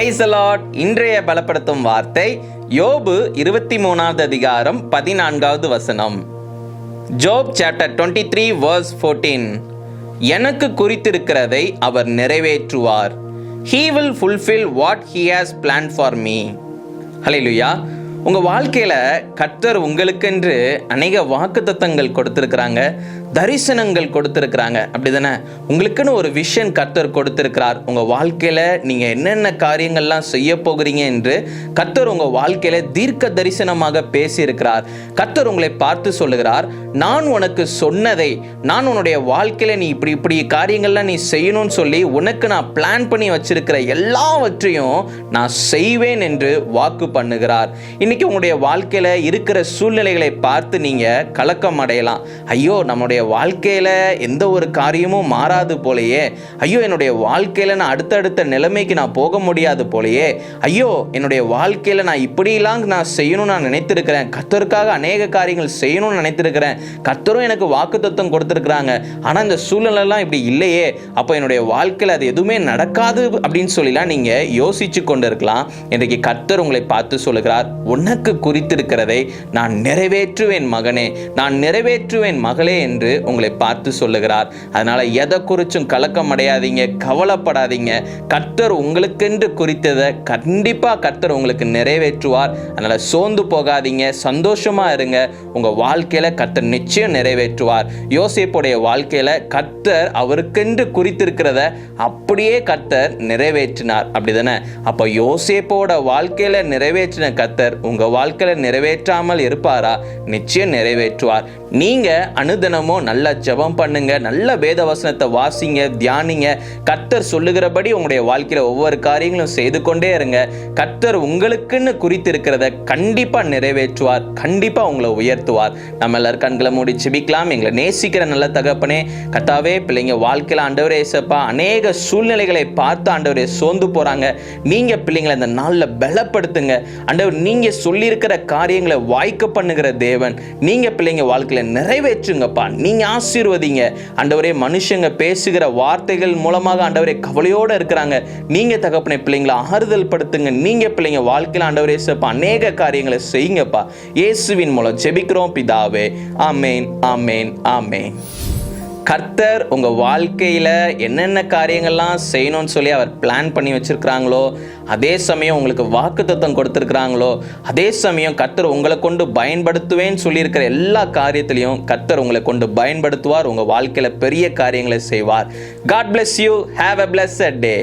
Price இன்றைய பலப்படுத்தும் வார்த்தை யோபு இருபத்தி மூணாவது அதிகாரம் பதினான்காவது வசனம். Job chapter twenty three verse fourteen எனக்கு குறித்திருக்கிறதை அவர் நிறைவேற்றுவார். He will fulfil what he has plan for me ஹalleluya உங்கள் வாழ்க்கையில் கர்த்தர் உங்களுக்கென்று அநேக வாக்குத்தத்தங்கள் கொடுத்துருக்குறாங்க தரிசனங்கள் கொடுத்துருக்குறாங்க. அப்படி தானே உங்களுக்குன்னு ஒரு விஷன் கர்த்தர் கொடுத்துருக்கிறார். உங்கள் வாழ்க்கையில் நீங்கள் என்னென்ன காரியங்கள்லாம் செய்ய போகிறீங்க என்று கர்த்தர் உங்கள் வாழ்க்கையில் தீர்க்க தரிசனமாக பேசியிருக்கிறார். கர்த்தர் உங்களை பார்த்து சொல்லுகிறார் நான் உனக்கு சொன்னதை நான் உன்னுடைய வாழ்க்கையில் நீ இப்படி இப்படி காரியங்கள்லாம் நீ செய்யணும்னு சொல்லி உனக்கு நான் பிளான் பண்ணி வச்சிருக்கிற எல்லாவற்றையும் நான் செய்வேன் என்று வாக்கு பண்ணுகிறார். இன்றைக்கி உங்களுடைய வாழ்க்கையில் இருக்கிற சூழ்நிலைகளை பார்த்து நீங்கள் கலக்கம் அடையலாம். ஐயோ நம்முடைய வாழ்க்கையில் எந்த ஒரு காரியமும் மாறாது போலையே. ஐயோ என்னுடைய வாழ்க்கையில் நான் அடுத்தடுத்த நிலைமைக்கு நான் போக முடியாது போலையே. ஐயோ என்னுடைய வாழ்க்கையில் நான் இப்படிலாம் நான் செய்யணும்னு நான் நினைத்திருக்கிறேன். கத்தருக்காக அநேக காரியங்கள் செய்யணும்னு நினைத்திருக்கிறேன். கத்தரும் எனக்கு வாக்குத்தத்தம் கொடுத்துருக்குறாங்க. ஆனால் இந்த சூழ்நிலைலாம் இப்படி இல்லையே. அப்போ என்னுடைய வாழ்க்கையில் அது எதுவுமே நடக்காது அப்படின்னு சொல்லிலாம் நீங்கள் யோசிச்சு கொண்டு இருக்கலாம் இன்றைக்கு கர்த்தர் உங்களை பார்த்து சொல்லுகிறார். உனக்கு குறித்திருக்கிறதை நான் நிறைவேற்றுவேன் மகனே. நான் நிறைவேற்றுவேன் மகளே என்று உங்களை பார்த்து சொல்லுகிறார். அதனால் எதை குறிச்சும் கலக்கம் அடையாதீங்க கவலைப்படாதீங்க. கர்த்தர் உங்களுக்கென்று குறித்ததை கண்டிப்பாக கர்த்தர் உங்களுக்கு நிறைவேற்றுவார். அதனால் சோர்ந்து போகாதீங்க சந்தோஷமாக இருங்க. உங்கள் வாழ்க்கையில் கர்த்தர் நிச்சயம் நிறைவேற்றுவார். யோசிப்புடைய வாழ்க்கையில் கர்த்தர் அவருக்கென்று குறித்திருக்கிறத அப்படியே கர்த்தர் நிறைவேற்றினார். அப்படிதானே? அப்போ யோசேப்போட வாழ்க்கையில் நிறைவேற்றின கர்த்தர் உங்க வாழ்க்கையில நிறைவேற்றாமல் இருப்பாரா? நிச்சயம் நிறைவேற்றுவார். நீங்க அனுதினமும் நல்லா ஜெபம் பண்ணுங்க நல்ல வேத வசனத்தை வாசிங்க தியானிங்க. கர்த்தர் சொல்லுகிறபடி உங்களுடைய வாழ்க்கையில ஒவ்வொரு காரியங்களும் செய்து கொண்டே இருங்க. கர்த்தர் உங்களுக்குன்னு குறித்திருக்கிறத கண்டிப்பா நிறைவேற்றுவார் கண்டிப்பா உங்களை உயர்த்துவார். நம்ம எல்லாரும் கண்களை மூடி சிபிக்கலாம் எங்களை நேசிக்கிற நல்ல தகப்பனே கத்தாவே பிள்ளைங்க வாழ்க்கையில ஆண்டவரே ஏசப்பா அநேக சூழ்நிலைகளை பார்த்து ஆண்டவரே சோர்ந்து போறாங்க. நீங்க பிள்ளைங்களை இந்த நாள்ல பலப்படுத்துங்க. ஆண்டவர் நீங்க சொல்லியிருக்கிற காரியங்களை வாய்க்க பண்ணுகிற தேவன். நீங்கள் பிள்ளைங்க வாழ்க்கையில் நிறைவேற்றுங்கப்பா. நீங்கள் ஆசீர்வதிங்க. ஆண்டவரே மனுஷங்க பேசுகிற வார்த்தைகள் மூலமாக ஆண்டவரே கவலையோடு இருக்கிறாங்க. நீங்கள் தகப்பனை பிள்ளைங்களை ஆறுதல் படுத்துங்க. நீங்கள் பிள்ளைங்க வாழ்க்கையில் ஆண்டவரே சேப்பா அநேக காரியங்களை செய்யுங்கப்பா. இயேசுவின் மூலம் ஜெபிக்கிறோம் பிதாவே. ஆமேன் ஆமேன் ஆமேன். கர்த்தர் உங்கள் வாழ்க்கையில் என்னென்ன காரியங்கள்லாம் செய்யணும்னு சொல்லி அவர் பிளான் பண்ணி வச்சுருக்கிறாங்களோ அதே சமயம் உங்களுக்கு வாக்குத்தத்தம் கொடுத்துருக்குறாங்களோ அதே சமயம் கர்த்தர் உங்களை கொண்டு பயன்படுத்துவேன்னு சொல்லியிருக்கிற எல்லா காரியத்திலையும் கர்த்தர் உங்களை கொண்டு பயன்படுத்துவார் உங்கள் வாழ்க்கையில் பெரிய காரியங்களை செய்வார். God bless you have a blessed day